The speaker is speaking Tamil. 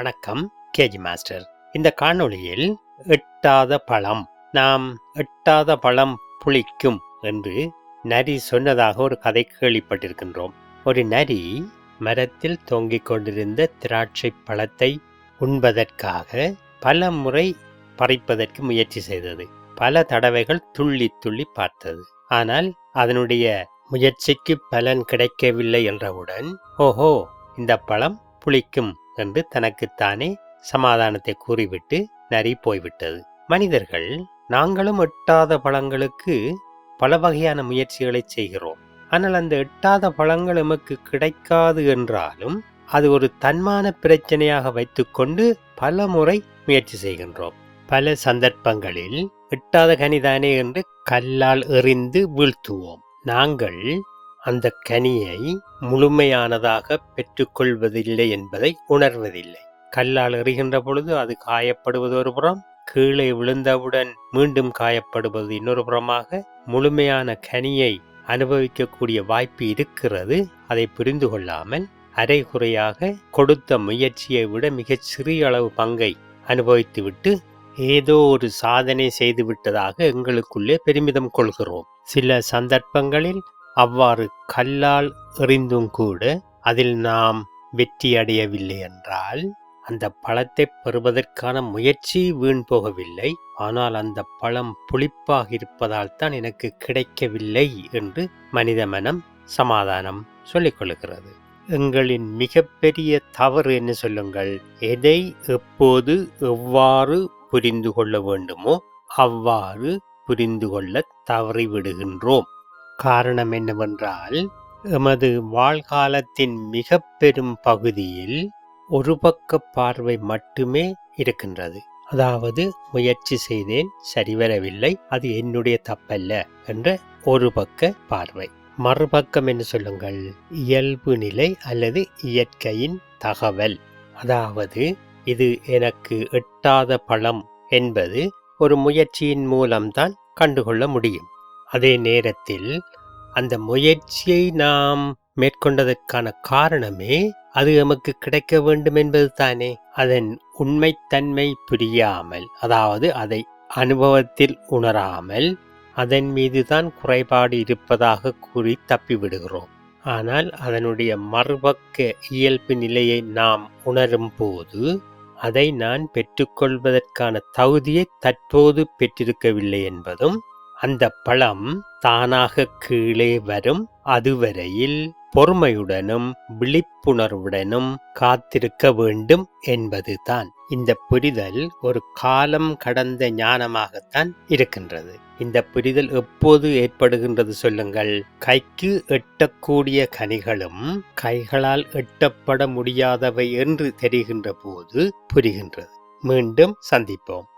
வணக்கம் கேஜி மாஸ்டர். இந்த காணொளியில் எட்டாத பழம் நாம் எட்டாத பழம் புளிக்கும் என்று நரி சொன்னதாக ஒரு கதை கேள்விப்பட்டிருக்கின்றோம். ஒரு நரி மரத்தில் தொங்கிக் கொண்டிருந்த திராட்சை பழத்தை உண்பதற்காக பல முறை பறிப்பதற்கு முயற்சி செய்தது. பல தடவைகள் துள்ளி துள்ளி பார்த்தது. ஆனால் அதனுடைய முயற்சிக்கு பலன் கிடைக்கவில்லை என்றவுடன் ஓஹோ இந்த பழம் புளிக்கும் என்று தனக்குத்தானே சமாதானத்தை கூறிவிட்டு நரி போய்விட்டது. மனிதர்கள் நாங்களும் எட்டாத பழங்களுக்கு பல வகையான முயற்சிகளை செய்கிறோம். ஆனால் அந்த எட்டாத பழங்கள் எமக்கு கிடைக்காது என்றாலும் அது ஒரு தன்மான பிரச்சனையாக வைத்துக்கொண்டு பல முறை முயற்சி செய்கின்றோம். பல சந்தர்ப்பங்களில் எட்டாத கனிதானே என்று கல்லால் எறிந்து வீழ்த்துவோம். நாங்கள் அந்த கனியை முழுமையானதாக பெற்றுக்கொள்வதில்லை என்பதை உணர்வதில்லை. கல்லால் எறிகின்ற பொழுது அது காயப்படுவது ஒரு புறம் கீழே விழுந்தவுடன் மீண்டும் காயப்படுவது இன்னொரு புறமாக முழுமையான கனியை அனுபவிக்கக்கூடிய வாய்ப்பு இருக்கிறது. அதை புரிந்து கொள்ளாமல் அரைகுறையாக கொடுத்த முயற்சியை விட மிகச் சிறிய அளவு பங்கை அனுபவித்துவிட்டு ஏதோ ஒரு சாதனை செய்துவிட்டதாக எங்களுக்குள்ளே பெருமிதம் கொள்கிறோம். சில சந்தர்ப்பங்களில் அவ்வாறு கல்லால் எறிந்தும் கூட அதில் நாம் வெற்றியடையவில்லை என்றால் அந்த பழத்தை பெறுவதற்கான முயற்சி வீண் போகவில்லை. ஆனால் அந்த பழம் புளிப்பாக இருப்பதால் தான் எனக்கு கிடைக்கவில்லை என்று மனித மனம் சமாதானம் சொல்லிக் கொள்கிறது. எங்களின் மிகப்பெரிய தவறு என்ன சொல்லுங்கள்? எதை எப்போது எவ்வாறு புரிந்து கொள்ள வேண்டுமோ அவ்வாறு புரிந்து கொள்ள தவறிவிடுகின்றோம். காரணம் என்னவென்றால் எமது வாழ்காலத்தின் மிக பெரும் பகுதியில் ஒரு பக்க பார்வை மட்டுமே இருக்கின்றது. அதாவது முயற்சி செய்தேன் சரிவரவில்லை அது என்னுடைய தப்பல்ல என்ற ஒரு பக்க பார்வை. மறுபக்கம் என்று சொல்லுங்கள்? இயல்பு நிலை அல்லது இயற்கையின் தகவல். அதாவது இது எனக்கு எட்டாத பழம் என்பது ஒரு முயற்சியின் மூலம்தான் கண்டுகொள்ள முடியும். அதே நேரத்தில் அந்த முயற்சியை நாம் மேற்கொண்டதற்கான காரணமே அது நமக்கு கிடைக்க வேண்டும் என்பது தானே அதன் உண்மைத்தன்மை புரியாமல் அதாவது அதை அனுபவத்தில் உணராமல் அதன் மீதுதான் குறைபாடு இருப்பதாக கூறி தப்பிவிடுகிறோம். ஆனால் அதனுடைய மறுபக்க இயல்பு நிலையை நாம் உணரும் போது அதை நான் பெற்றுக்கொள்வதற்கான தகுதியை தற்போது பெற்றிருக்கவில்லை என்பதும் அந்த பழம் தானாக கீழே வரும். அதுவரையில் பொறுமையுடனும் விழிப்புணர்வுடனும் காத்திருக்க வேண்டும் என்பதுதான். இந்த புரிதல் ஒரு காலம் கடந்த ஞானமாகத்தான் இருக்கின்றது. இந்த புரிதல் எப்போது ஏற்படுகின்றது சொல்லுங்கள். கைக்கு எட்டக்கூடிய கனிகளும் கைகளால் எட்டப்பட முடியாதவை என்று தெரிகின்ற போது புரிகின்றது. மீண்டும் சந்திப்போம்.